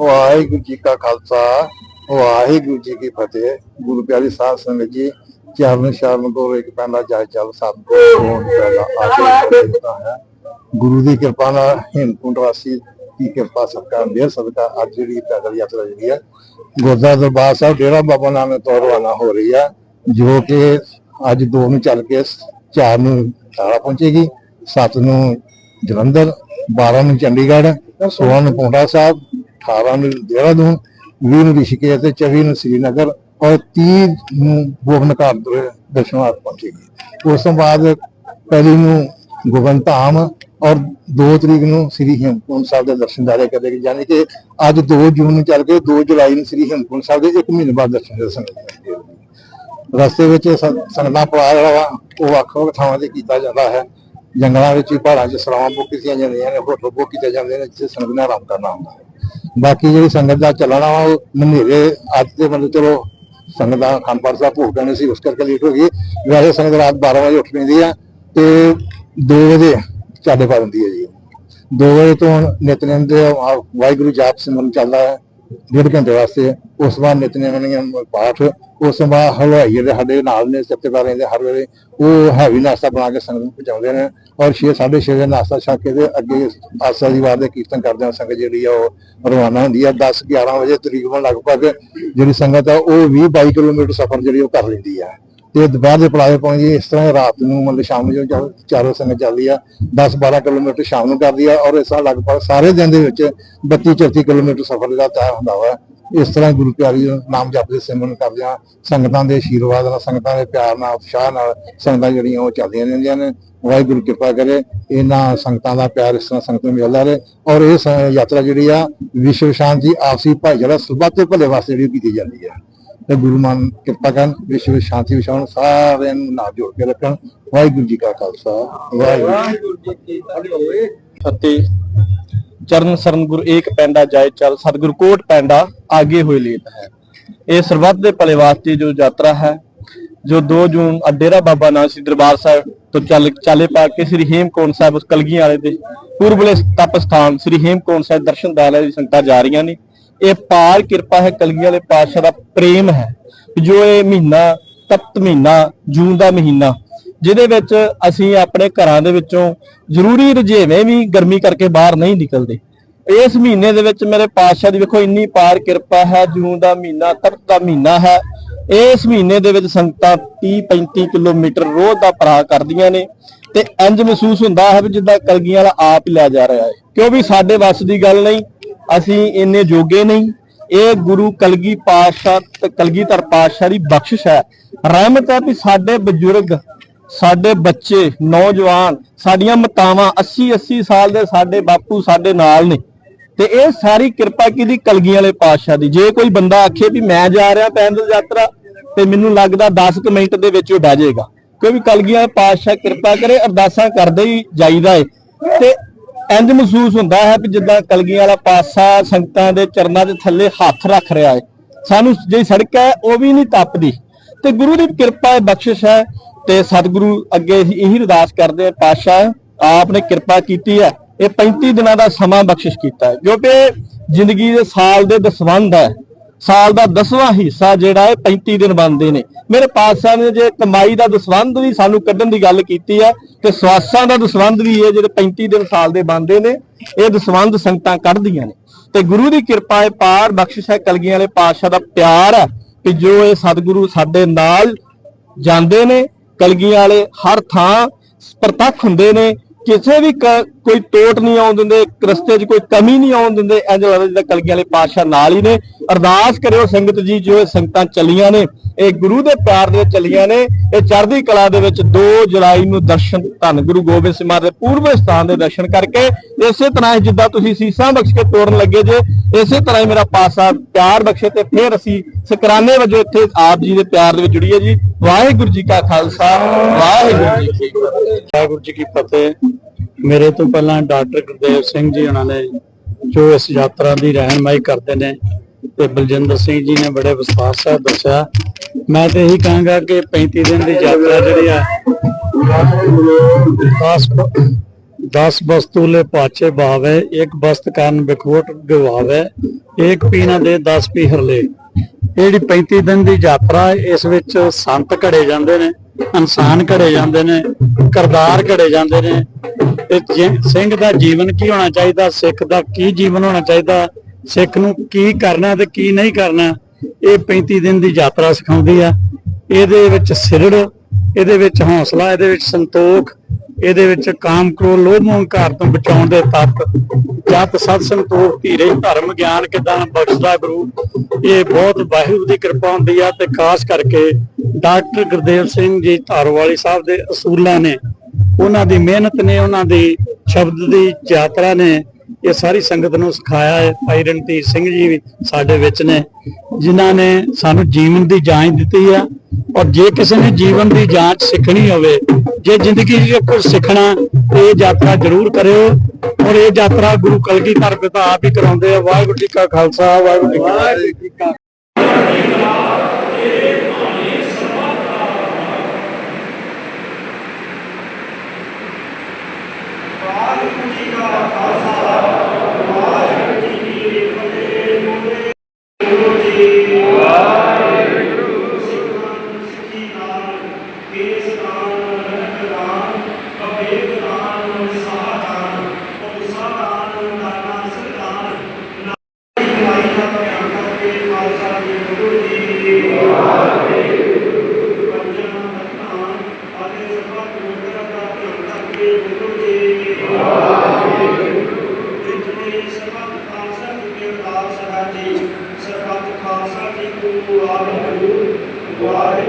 ਵਾਹਿਗੁਰੂ ਜੀ ਕਾ ਖਾਲਸਾ, ਵਾਹਿਗੁਰੂ ਜੀ ਕੀ ਫਤਿਹ। ਗੁਰੂ ਪਿਆਰੀ ਸਾਧ ਸੰਗਤ ਜੀ, ਚਰਨ ਸ਼ਰਨ ਤੋਂ ਇੱਕ ਪੈਂਦਾ ਜਾਇ ਚੱਲ ਸਤਿਗੁਰੂ ਕੋਣ ਪਹਿਲਾ ਆਗੇ ਹੈ। ਗੁਰੂ ਦੀ ਕਿਰਪਾ ਨਾਲ ਹਿੰਦਕੁੰਟ ਵਾਸੀ ਦੀ ਕਿਰਪਾ ਸਦਕਾ ਮੇਰ ਸਦਕਾ ਅੱਜ ਜਿਹੜੀ ਪੈਦਲ ਯਾਤਰਾ ਜਿਹੜੀ ਹੈ ਗੁਰਦੁਆਰਾ ਦਰਬਾਰ ਸਾਹਿਬ ਡੇਰਾ ਬਾਬਾ ਨਾਨਕ ਤੋਂ ਰਵਾਨਾ ਹੋ ਰਹੀ ਹੈ, ਜੋ ਕਿ ਅੱਜ ਦੋ ਨੂੰ ਚੱਲ ਕੇ 4 ਨੂੰ ਟਾਲਾ ਪਹੁੰਚੇਗੀ 7 ਨੂੰ ਜਲੰਧਰ 12 ਨੂੰ ਚੰਡੀਗੜ੍ਹ 16 ਨੂੰ ਪੌਂਟਾ ਸਾਹਿਬ 18 ਨੂੰ ਦੇਹਰਾਦੂਨ 20 ਨੂੰ ਰਿਸ਼ੀਕੇਸ਼ ਤੇ 24 ਨੂੰ ਸ੍ਰੀਨਗਰ ਔਰ 30 ਨੂੰ ਗੋਬਿੰਦ ਘਾਟ ਦੇ ਦਰਸ਼ਨਾਰਥ ਪਹੁੰਚੇਗੀ ਉਸ ਤੋਂ ਬਾਅਦ ਪਹਿਲੀ ਨੂੰ ਗੋਬਿੰਦ ਧਾਮ ਔਰ 2 ਤਰੀਕ ਨੂੰ ਸ੍ਰੀ ਹੇਮਕੁੰਟ ਸਾਹਿਬ ਦੇ ਦਰਸ਼ਨ ਦਾਰੇ ਕਰੇਗੀ ਯਾਨੀ ਕਿ ਅੱਜ 2 ਜੂਨ ਨੂੰ ਚੱਲ ਕੇ 2 ਜੁਲਾਈ ਨੂੰ ਸ੍ਰੀ ਹੇਮਕੁੰਟ ਸਾਹਿਬ ਦੇ 1 ਮਹੀਨੇ ਬਾਅਦ ਦਰਸ਼ਨ ਦੇ ਰਸਤੇ ਵਿੱਚ ਸੰ- ਸੰਗਤਾਂ ਪੜਾ ਜਿਹੜਾ ਵਾ, ਉਹ ਵੱਖ ਵੱਖ ਥਾਵਾਂ ਤੇ ਕੀਤਾ ਜਾਂਦਾ ਹੈ। ਜੰਗਲਾਂ ਵਿੱਚ ਵੀ ਪਹਾੜਾਂ 'ਚ ਸਰਾਵਾਂ ਬੁੱਕ ਕੀਤੀਆਂ ਜਾਂਦੀਆਂ ਨੇ, ਹੋਟਲ ਬੁੱਕ ਕੀਤੇ ਜਾਂਦੇ ਨੇ, ਜਿੱਥੇ ਸੰਗਤ ਆਰਾਮ ਕਰਨਾ ਹੁੰਦਾ ਹੈ। ਬਾਕੀ ਜਿਹੜੀ ਸੰਗਤ ਦਾ ਚੱਲਣਾ ਵਾ ਉਹ ਮਨੇਰੇ ਅੱਜ ਦੇ ਮਤਲਬ ਚਲੋ ਸੰਗਤ ਦਾ ਖਾਨਪਾਨ ਸਾਹਿਬ ਭੋਗ ਪੈਣੇ ਸੀ, ਉਸ ਕਰਕੇ ਲੇਟ ਹੋ ਗਈ। ਵੈਸੇ ਸੰਗਤ ਰਾਤ 12 ਵਜੇ ਉੱਠ ਪੈਂਦੀ ਆ ਤੇ 2 ਵਜੇ ਚਾਲੇ ਪਾ ਦਿੰਦੀ ਹੈ ਜੀ। 2 ਵਜੇ ਤੋਂ ਨਿਤਨੇਮ ਦੇ ਵਾਹਿਗੁਰੂ ਜਾਪ ਸਿਮਰਨ ਚੱਲਦਾ ਹੈ। ਡੇਢ ਘੰਟੇ ਵਾਸਤੇ ਉਸ ਤੋਂ ਬਾਅਦ ਨਿਤਨੇਮ ਪਾਠ, ਉਸ ਤੋਂ ਬਾਅਦ ਹਲਵਾਈ ਜਿਹੜੇ ਸਾਡੇ ਨਾਲ ਨੇ ਸੱਤੇਦਾਰ ਰਹਿੰਦੇ ਹਰ ਵੇਲੇ, ਉਹ ਹੈਵੀ ਨਾਸ਼ਤਾ ਬਣਾ ਕੇ ਸੰਗਤ ਨੂੰ ਪਹੁੰਚਾਉਂਦੇ ਨੇ ਔਰ 6 6:30 ਦੇ ਨਾਸ਼ਤਾ ਛਕ ਕੇ ਤੇ ਅੱਗੇ ਆਸਾ ਦੀ ਵਾਰ ਦੇ ਕੀਰਤਨ ਕਰਦੇ ਆ ਸੰਗਤ ਜਿਹੜੀ ਆ ਉਹ ਰਵਾਨਾ ਹੁੰਦੀ ਆ 10 11 ਵਜੇ ਤਕਰੀਬਨ ਲਗਭਗ ਜਿਹੜੀ ਸੰਗਤ ਆ ਉਹ 20 22 ਕਿਲੋਮੀਟਰ ਸਫ਼ਰ ਜਿਹੜੀ ਉਹ ਕਰ ਲੈਂਦੀ ਆ। ਤੇ ਦੁਪਹਿਰ ਦੇ ਪੜਾਵੇ ਪਹੁੰਚੀ ਇਸ ਤਰ੍ਹਾਂ ਰਾਤ ਨੂੰ ਮਤਲਬ ਸ਼ਾਮ ਨੂੰ ਜਦੋਂ ਚੱਲ- ਚਾਰੋਂ ਸੰਗਤ ਚੱਲਦੀ ਆ 10 12 ਕਿਲੋਮੀਟਰ ਸ਼ਾਮ ਨੂੰ ਕਰਦੀ ਆ ਔਰ ਇਸ ਤਰ੍ਹਾਂ ਲਗਭਗ ਸਾਰੇ ਦਿਨ ਦੇ ਵਿੱਚ 32 34 ਕਿਲੋਮੀਟਰ ਸਫ਼ਰ ਦਾ ਤੈਅ ਹੁੰਦਾ ਵਾ। ਇਸ ਤਰ੍ਹਾਂ ਗੁਰੂ ਪਿਆਰੀ ਦਾ ਨਾਮ ਜਪਦੇ ਸਿਮਰਨ ਕਰਦੇ ਕਰਦਿਆਂ ਸੰਗਤਾਂ ਦੇ ਆਸ਼ੀਰਵਾਦ ਨਾਲ, ਸੰਗਤਾਂ ਦੇ ਪਿਆਰ ਨਾਲ, ਉਤਸ਼ਾਹ ਨਾਲ ਸੰਗਤਾਂ ਜਿਹੜੀਆਂ ਉਹ ਚੱਲਦੀਆਂ ਰਹਿੰਦੀਆਂ ਨੇ। ਵਾਹਿਗੁਰੂ ਕਿਰਪਾ ਕਰੇ, ਇਹਨਾਂ ਸੰਗਤਾਂ ਦਾ ਪਿਆਰ ਇਸ ਤਰ੍ਹਾਂ ਸੰਗਤ ਨੂੰ ਮਿਲਦਾ ਰਹੇ ਔਰ ਇਹ ਸ- ਯਾਤਰਾ ਜਿਹੜੀ ਆ, ਵਿਸ਼ਵ ਸ਼ਾਂਤੀ ਆਪਸੀ ਭਾਈਚਾਰਾ ਸੁਭਾ ਤੇ ਭਲੇ ਵਾਸਤੇ ਜਿਹੜੀ ਕੀਤੀ ਜਾਂਦੀ ਆ। ਤੇ ਗੁਰੂ ਮਾਨ ਕਿਰਪਾ ਕਰਨ ਵਿਸ਼ਵ ਸ਼ਾਂਤੀ ਵਿਛਾਉਣ, ਸਾਰਿਆਂ ਨੂੰ ਨਾਲ ਜੋੜ ਕੇ ਰੱਖਣ। ਵਾਹਿਗੁਰੂ ਜੀ ਕਾ ਖਾਲਸਾ, ਵਾਹਿਗੁਰੂ ਅਤੇ ਚਰਨ ਸਰਨ ਗੁਰ ਏਕ ਪੈਂਡਾ ਜਾਏ ਚੱਲ, ਸਤਿਗੁਰ ਕੋਟ ਪੈਂਡਾ ਆਗੇ ਹੋਏ ਲੇਟ ਹੈ। ਇਹ ਸਰਬੱਤ ਦੇ ਭਲੇ ਵਾਸਤੇ ਜੋ ਯਾਤਰਾ ਹੈ, ਜੋ 2 ਜੂਨ ਡੇਰਾ ਬਾਬਾ ਨਾਨਕ ਸਿੰਘ ਦਰਬਾਰ ਸਾਹਿਬ ਤੋਂ ਚੱਲ, ਚਾਲੇ ਪਾ ਕੇ ਸ੍ਰੀ ਹੇਮਕੁੰਟ ਸਾਹਿਬ ਉਸ ਕਲਗੀਆਂ ਵਾਲੇ ਦੇ ਪੂਰਬਲੇ ਤਪ ਸਥਾਨ, ਸ੍ਰੀ ਹੇਮਕੁੰਟ ਸਾਹਿਬ ਦਰਸ਼ਨ ਦਾਲੇ ਦੀ ਸੰਗਤਾਂ ਜਾ ਰਹੀਆਂ ਨੇ। ਇਹ ਪਾਰ ਕਿਰਪਾ ਹੈ ਕਲਗੀਆਂ ਵਾਲੇ ਪਾਤਸ਼ਾਹ ਦਾ ਪ੍ਰੇਮ ਹੈ। ਜੋ ਇਹ ਮਹੀਨਾ, ਤਪਤ ਮਹੀਨਾ, ਜੂਨ ਦਾ ਮਹੀਨਾ, ਜਿਹਦੇ ਵਿੱਚ ਅਸੀਂ ਆਪਣੇ ਘਰਾਂ ਦੇ ਵਿੱਚੋਂ ਜ਼ਰੂਰੀ ਰੁਝੇਵੇਂ ਵੀ ਗਰਮੀ ਕਰਕੇ ਬਾਹਰ ਨਹੀਂ ਨਿਕਲਦੇ। ਇਸ ਮਹੀਨੇ ਦੇ ਵਿੱਚ ਮੇਰੇ ਪਾਤਸ਼ਾਹ ਦੀ ਵੇਖੋ ਇੰਨੀ ਪਾਰ ਕਿਰਪਾ ਹੈ, ਜੂਨ ਦਾ ਮਹੀਨਾ, ਤਪਤ ਦਾ ਮਹੀਨਾ ਹੈ। ਇਸ ਮਹੀਨੇ ਦੇ ਵਿੱਚ ਸੰਗਤਾਂ 30 35 ਕਿਲੋਮੀਟਰ ਰੋਜ਼ ਦਾ ਪਰਾ ਕਰਦੀਆਂ ਨੇ ਤੇ ਇੰਜ ਮਹਿਸੂਸ ਹੁੰਦਾ ਹੈ ਵੀ ਜਿੱਦਾਂ ਕਲਗੀਆਂ ਵਾਲਾ ਆਪ ਹੀ ਲੈ ਜਾ ਰਿਹਾ ਹੈ। ਕਿਉਂਕਿ ਸਾਡੇ ਵੱਸ ਦੀ ਗੱਲ ਨਹੀਂ ਅਸੀਂ ਇੰਨੇ ਜੋਗੇ ਨਹੀਂ। ਇਹ ਗੁਰੂ ਕਲਗੀ ਪਾਤਸ਼ਾਹ ਤੇ ਕਲਗੀਧਰ ਪਾਤਸ਼ਾਹ ਦੀ ਬਖਸ਼ਿਸ਼ ਹੈ। ਰਹਿਮਤ ਹੈ ਵੀ ਸਾਡੇ ਬਜ਼ੁਰਗ, ਸਾਡੇ ਬੱਚੇ, ਨੌਜਵਾਨ, ਸਾਡੀਆਂ ਮਤਾਵਾਂ 80 80 ਸਾਲ ਦੇ ਸਾਡੇ ਬਾਪੂ ਸਾਡੇ ਨਾਲ ਨੇ। ਤੇ ਇਹ ਸਾਰੀ ਕਿਰਪਾ ਕਿਹਦੀ? ਕਲਗੀਆਂ ਵਾਲੇ ਪਾਤਸ਼ਾਹ ਦੀ। ਜੇ ਕੋਈ ਬੰਦਾ ਆਖੇ ਵੀ ਮੈਂ ਜਾ ਰਿਹਾ ਪੈਦਲ ਯਾਤਰਾ, ਤੇ ਮੈਨੂੰ ਲੱਗਦਾ 10 ਕੁ ਮਿੰਟ ਦੇ ਵਿੱਚ ਉਹ ਬਹਿ ਜਾਏਗਾ। ਕਿਉਂਕਿ ਕਲਗੀਆਂ ਵਾਲੇ ਪਾਤਸ਼ਾਹ ਕਿਰਪਾ ਕਰੇ, ਅਰਦਾਸਾਂ ਕਰਦੇ ਹੀ ਜਾਈਦਾ ਏ। ਤੇ ਇੰਜ ਮਹਿਸੂਸ ਹੁੰਦਾ ਹੈ ਵੀ ਜਿੱਦਾਂ ਕਲਗੀਆਂ ਵਾਲਾ ਪਾਸਾ ਸੰਗਤਾਂ ਦੇ ਚਰਨਾਂ ਦੇ ਥੱਲੇ ਹੱਥ ਰੱਖ ਰਿਹਾ ਹੈ। ਸਾਨੂੰ ਜਿਹੜੀ ਸੜਕ ਹੈ, ਉਹ ਵੀ ਨਹੀਂ ਤੱਪਦੀ ਤੇ ਗੁਰੂ ਦੀ ਕਿਰਪਾ ਹੈ ਬਖਸ਼ਿਸ਼ ਹੈ ਤੇ ਸਤਿਗੁਰੂ ਅੱਗੇ ਅਸੀਂ ਇਹੀ ਅਰਦਾਸ ਕਰਦੇ ਹਾਂ ਪਾਤਸ਼ਾਹ, ਆਪ ਨੇ ਕਿਰਪਾ ਕੀਤੀ ਹੈ। ਇਹ 35 ਦਿਨਾਂ ਦਾ ਸਮਾਂ ਬਖਸ਼ਿਸ਼ ਕੀਤਾ ਹੈ ਕਿ ਜ਼ਿੰਦਗੀ ਦੇ ਸਾਲ ਦੇ ਦਸਵੰਧ ਹੈ। ਸਾਲ ਦਾ 10ਵਾਂ ਹਿੱਸਾ ਜਿਹੜਾ ਹੈ 35 ਦਿਨ ਬਣਦੇ ਨੇ। ਮੇਰੇ ਪਾਤਸ਼ਾਹ ਨੇ ਜੇ ਕਮਾਈ ਦਾ ਦਸਵੰਧ ਵੀ ਸਾਨੂੰ ਕੱਢਣ ਦੀ ਗੱਲ ਕੀਤੀ ਹੈ ਤੇ ਸਵਾਸਾਂ ਦਾ ਦਸਵੰਧ ਵੀ ਹੈ ਜਿਹੜੇ 35 ਦਿਨ ਸਾਲ ਦੇ ਬਣਦੇ ਨੇ, ਇਹ ਦਸਵੰਧ ਸੰਗਤਾਂ ਕੱਢਦੀਆਂ ਨੇ। ਤੇ ਗੁਰੂ ਦੀ ਕਿਰਪਾ ਹੈ ਪਾਰ ਬਖਸ਼ਿਸ਼ ਹੈ, ਕਲਗੀਆਂ ਵਾਲੇ ਪਾਤਸ਼ਾਹ ਦਾ ਪਿਆਰ ਹੈ ਕਿ ਜੋ ਇਹ ਸਤਿਗੁਰੂ ਸਾਡੇ ਨਾਲ ਜਾਂਦੇ ਨੇ, ਕਲਗੀਆਂ ਵਾਲੇ ਹਰ ਥਾਂ ਪ੍ਰਤੱਖ ਹੁੰਦੇ ਨੇ ਕਿਸੇ ਵੀ ਕ- ਕੋਈ ਟੋਟ ਨਹੀਂ ਆਉਣ ਦਿੰਦੇ ਰਸਤੇ 'ਚ ਕੋਈ ਕਮੀ ਨਹੀਂ ਆਉਣ ਦਿੰਦੇ ਇੰਜ ਲੱਗਦਾ ਜਿੱਦਾਂ ਕਲਗੀਆਂ ਵਾਲੇ ਪਾਤਸ਼ਾਹ ਨਾਲ ਹੀ ਨੇ। ਅਰਦਾਸ ਕਰਿਓ ਸੰਗਤ ਜੀ, ਜੋ ਇਹ ਸੰਗਤਾਂ ਚੱਲੀਆਂ ਨੇ, ਇਹ ਗੁਰੂ ਦੇ ਪਿਆਰ ਦੇ ਵਿੱਚ ਚੱਲੀਆਂ ਨੇ। ਇਹ ਚੜ੍ਹਦੀ ਕਲਾ ਦੇ ਵਿੱਚ 2 ਜੁਲਾਈ ਨੂੰ ਦਰਸ਼ਨ, ਧੰਨ ਗੁਰੂ ਗੋਬਿੰਦ ਸਿੰਘ ਮਹਾਰਾਜ ਦੇ ਪੂਰਬ ਸਥਾਨ ਦੇ ਦਰਸ਼ਨ ਕਰਕੇ ਇਸੇ ਤਰ੍ਹਾਂ ਜਿੱਦਾਂ ਤੁਸੀਂ ਸੀਸਾਂ ਬਖਸ਼ ਕੇ ਤੋਰਨ ਲੱਗੇ ਜੇ, ਇਸੇ ਤਰ੍ਹਾਂ ਹੀ ਮੇਰਾ ਪਾਸਾ ਪਿਆਰ ਬਖਸ਼ੇ ਤੇ ਫਿਰ ਅਸੀਂ ਸਕਰਾਨੇ ਵਜੋਂ ਇੱਥੇ ਆਪ ਜੀ ਦੇ ਪਿਆਰ ਦੇ ਵਿੱਚ ਜੁੜੀਏ ਜੀ। ਵਾਹਿਗੁਰੂ ਜੀ ਕਾ ਖਾਲਸਾ, ਵਾਹਿਗੁਰੂ ਜੀ ਕੀ ਫਤਿਹ। ਵਾਹਿਗੁਰੂ ਜੀ ਕੀ ਫਤਿਹ। ਮੇਰੇ ਤੋਂ ਪਹਿਲਾਂ ਡਾਕਟਰ ਗੁਰਦੇਵ ਸਿੰਘ ਜੀ ਉਹਨਾਂ ਨੇ ਜੋ ਇਸ ਯਾਤਰਾ ਦੀ ਰਹਿਨਮਾਈ ਕਰਦੇ ਨੇ ਤੇ ਬਲਜਿੰਦਰ ਸਿੰਘ ਜੀ ਨੇ ਬੜੇ ਵਿਸਥਾਰ ਸਾਹਿਬ ਦੱਸਿਆ। ਮੈਂ ਤੇ ਇਹੀ ਕਹਾਂਗਾ ਕਿ 35 ਦਿਨ ਦੀ ਯਾਤਰਾ ਜਿਹੜੀ ਆ 10 ਦਸ ਬਸਤੂਲੇ ਪਾਛੇ ਭਾਵੇ ਇੱਕ ਬਸਤ ਕਾਰਨ ਬਿਖੋਟ ਗਵਾਵੇ, ਇੱਕ ਪੀਣਾ ਦੇ 10 ਪੀ ਹਰਲੇ ਇਹ ਜਿਹੜੀ 35 ਦਿਨ ਦੀ ਯਾਤਰਾ, ਇਸ ਵਿੱਚ ਸੰਤ ਘੜੇ ਜਾਂਦੇ ਨੇ, ਇਨਸਾਨ ਘੜੇ ਜਾਂਦੇ ਨੇ ਕਰਤਾਰ ਘੜੇ ਜਾਂਦੇ ਨੇ। ਤੇ ਸਿੰਘ ਦਾ ਜੀਵਨ ਕੀ ਹੋਣਾ ਚਾਹੀਦਾ, ਸਿੱਖ ਦਾ ਕੀ ਜੀਵਨ ਹੋਣਾ ਚਾਹੀਦਾ ਸਿੱਖ ਨੂੰ ਕੀ ਕਰਨਾ ਤੇ ਕੀ ਨਹੀਂ ਕਰਨਾ, ਇਹ 35 ਦਿਨ ਦੀ ਯਾਤਰਾ ਸਿਖਾਉਂਦੀ ਆ। ਇਹਦੇ ਵਿੱਚ ਸਿਰੜ, ਇਹਦੇ ਵਿੱਚ ਹੌਸਲਾ, ਇਹਦੇ ਵਿੱਚ ਸੰਤੋਖ, ਇਹਦੇ ਵਿੱਚ ਕਾਮ ਕ੍ਰੋਧ, ਲੋਭ ਮੋਹ ਹੰਕਾਰ ਤੋਂ ਬਚਾਉਣ ਦੇ ਤੱਤ। ਜਤ ਸਤ ਸੰਤੋਖ, ਧੀਰੇ, ਧਰਮ, ਗਿਆਨ ਕਿਦਾਂ ਬਖਸ਼ਦਾ ਗੁਰੂ, ਇਹ ਬਹੁਤ ਵਾਹਿਗੁਰੂ ਦੀ ਕਿਰਪਾ ਹੁੰਦੀ ਆ ਤੇ ਖਾਸ ਕਰਕੇ ਡਾਕਟਰ ਗੁਰਦੇਵ ਸਿੰਘ ਜੀ ਧਾਰਵਾਲੀ ਸਾਹਿਬ ਦੇ ਅਸੂਲਾਂ ਨੇ। ਉਹਨਾਂ ਦੀ ਮਿਹਨਤ ਨੇ, ਉਹਨਾਂ ਦੀ ਸ਼ਬਦ ਦੀ ਯਾਤਰਾ ਨੇ ਇਹ ਸਾਰੀ ਸੰਗਤ ਨੂੰ ਸਿਖਾਇਆ ਹੈ। ਭਾਈ ਰਣਧੀਰ ਸਿੰਘ ਜੀ ਵੀ ਸਾਡੇ ਵਿੱਚ ਨੇ, ਜਿਨ੍ਹਾਂ ਨੇ ਸਾਨੂੰ ਜੀਵਨ ਦੀ ਜਾਂਚ ਦਿੱਤੀ ਆ। ਔਰ ਜੇ ਕਿਸੇ ਨੇ ਜੀਵਨ ਦੀ ਜਾਂਚ ਸਿੱਖਣੀ ਹੋਵੇ, ਜੇ ਜ਼ਿੰਦਗੀ 'ਚ ਕੁਝ ਸਿੱਖਣਾ, ਤੇ ਇਹ ਯਾਤਰਾ ਜ਼ਰੂਰ ਕਰਿਓ। ਔਰ ਇਹ ਯਾਤਰਾ ਗੁਰੂ ਕਲਗੀਧਰ ਪਿਤਾ ਆਪ ਹੀ ਕਰਾਉਂਦੇ ਆ। ਵਾਹਿਗੁਰੂ ਜੀ ਕਾ ਖਾਲਸਾ, ਵਾਹਿਗੁਰੂ ਜੀ ਕੀ ਫਤਿਹ। ਸਾਚੇ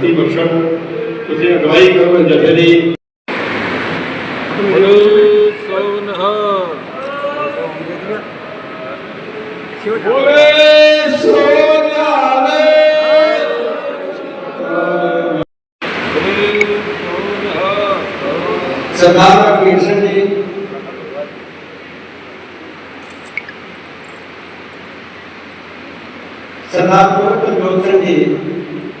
ਸ਼ਕਤੀ ਬਖਸ਼ਣ ਤੁਸੀਂ ਅਗਵਾਈ ਕਰੋ ਜਥੇ ਦੀ। ਸਰਦਾਰ ਰਘਵੀਰ ਸਿੰਘ ਜੀ। ਸਰਦਾਰ ਗੁਰਪ੍ਰੀਤ ਸਿੰਘ ਜੀ।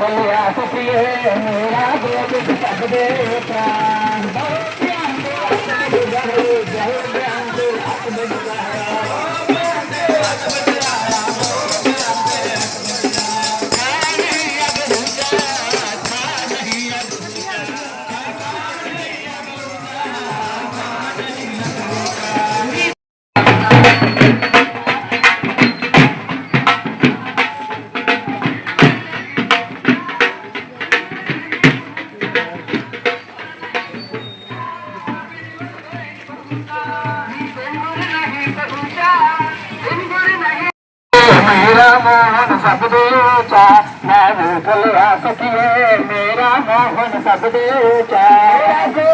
ਮੈਂ ਭੁੱਲਿਆ ਸਖੀਏ ਮੇਰਾ ਮੋਹਨ ਸਭ ਦੇ ميرا موهن سڀ ديچا مي ڀلا وا ميرا موهن سڀ ديچا گو